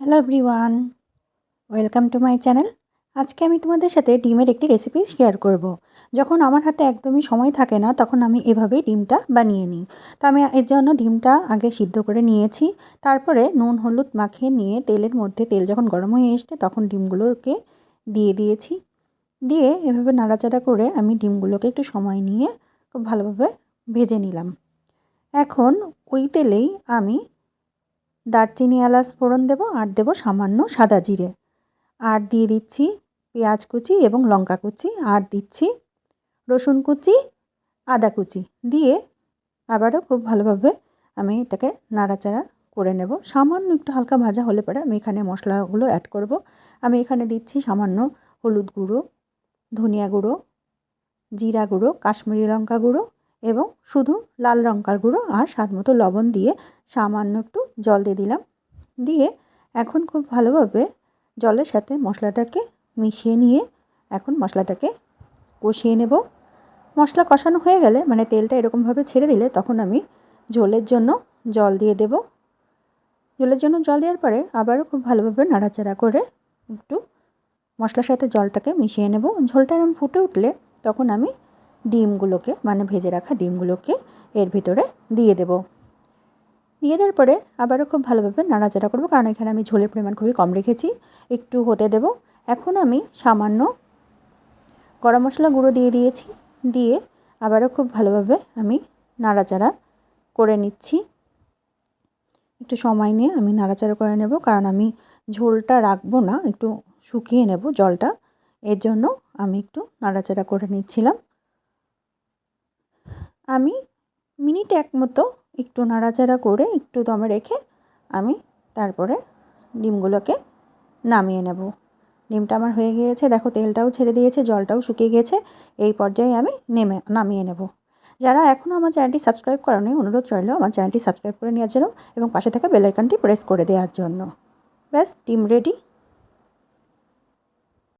Hello everyone welcome to my channel আজকে আমি তোমাদের সাথে ডিমের একটি রেসিপি শেয়ার করব। যখন আমার হাতে একদমই সময় থাকে না, তখন আমি এভাবেই ডিমটা বানিয়ে নিই। তো আমি এর জন্য ডিমটা আগে সিদ্ধ করে নিয়েছি। তারপরে নুন, হলুদ মাখিয়ে নিয়ে তেলের মধ্যে তেল যখন গরম হয়ে এসছে, তখন ডিমগুলোকে দিয়ে দিয়েছি। দিয়ে এভাবে নাড়াচাড়া করে আমি ডিমগুলোকে একটু সময় নিয়ে খুব ভালোভাবে ভেজে নিলাম। এখন ওই তেলেই আমি দারচিনি এলাচ ফোড়ন দেবো আর দেবো সামান্য সাদা জিরে। আর দিয়ে দিচ্ছি পেঁয়াজ কুচি এবং লঙ্কা কুচি। আর দিচ্ছি রসুন কুচি, আদা কুচি। দিয়ে আবারও খুব ভালোভাবে আমি এটাকে নাড়াচাড়া করে নেব। সামান্য একটু হালকা ভাজা হলে পরে আমি এখানে মশলাগুলো অ্যাড করব। আমি এখানে দিচ্ছি সামান্য হলুদ গুঁড়ো, ধনিয়া গুঁড়ো, জিরা গুঁড়ো, কাশ্মীরি লঙ্কা গুঁড়ো এবং শুধু লাল লঙ্কার গুঁড়ো আর স্বাদ মতো লবণ দিয়ে সামান্য একটু জল দিয়ে দিলাম। দিয়ে এখন খুব ভালোভাবে জলের সাথে মশলাটাকে মিশিয়ে নিয়ে এখন মশলাটাকে কষিয়ে নেব। মশলা কষানো হয়ে গেলে মানে তেলটা এরকমভাবে ছেড়ে দিলে তখন আমি ঝোলের জন্য জল দিয়ে দেব। ঝোলের জন্য জল দেওয়ার পরে আবারও খুব ভালোভাবে নাড়াচাড়া করে একটু মশলার সাথে জলটাকে মিশিয়ে নেব। ঝোলটা এরকম ফুটে উঠলে তখন আমি ডিমগুলোকে মানে ভেজে রাখা ডিমগুলোকে এর ভিতরে দিয়ে দেব। দিয়ে দেওয়ার পরে আবারও খুব ভালোভাবে নাড়াচাড়া করব, কারণ এখানে আমি ঝোলের পরিমাণ খুবই কম রেখেছি। একটু হতে দেব। এখন আমি সামান্য গরম মশলা গুঁড়ো দিয়ে দিয়েছি, দিয়ে আবারও খুব ভালোভাবে আমি নাড়াচাড়া করে নিচ্ছি। একটু সময় নিয়ে আমি নাড়াচাড়া করে নেব, কারণ আমি ঝোলটা রাখব না, একটু শুকিয়ে নেব জলটা। এর জন্য আমি একটু নাড়াচাড়া করে নিচ্ছিলাম। আমি মিনিট এক মতো একটু নাড়াচাড়া করে একটু দমে রেখে আমি তারপরে ডিমগুলোকে নামিয়ে নেব। ডিমটা আমার হয়ে গিয়েছে, দেখো তেলটাও ছেড়ে দিয়েছে, জলটাও শুকিয়ে গিয়েছে, এই পর্যায়ে আমি নেমে, নামিয়ে নেব। যারা এখনও আমার চ্যানেলটি সাবস্ক্রাইব করেনি, অনুরোধ রইল আমার চ্যানেলটি সাবস্ক্রাইব করে নেওয়ার জন্য এবং পাশে থাকা বেলাইকানটি প্রেস করে দেওয়ার জন্য। ব্যাস, ডিম রেডি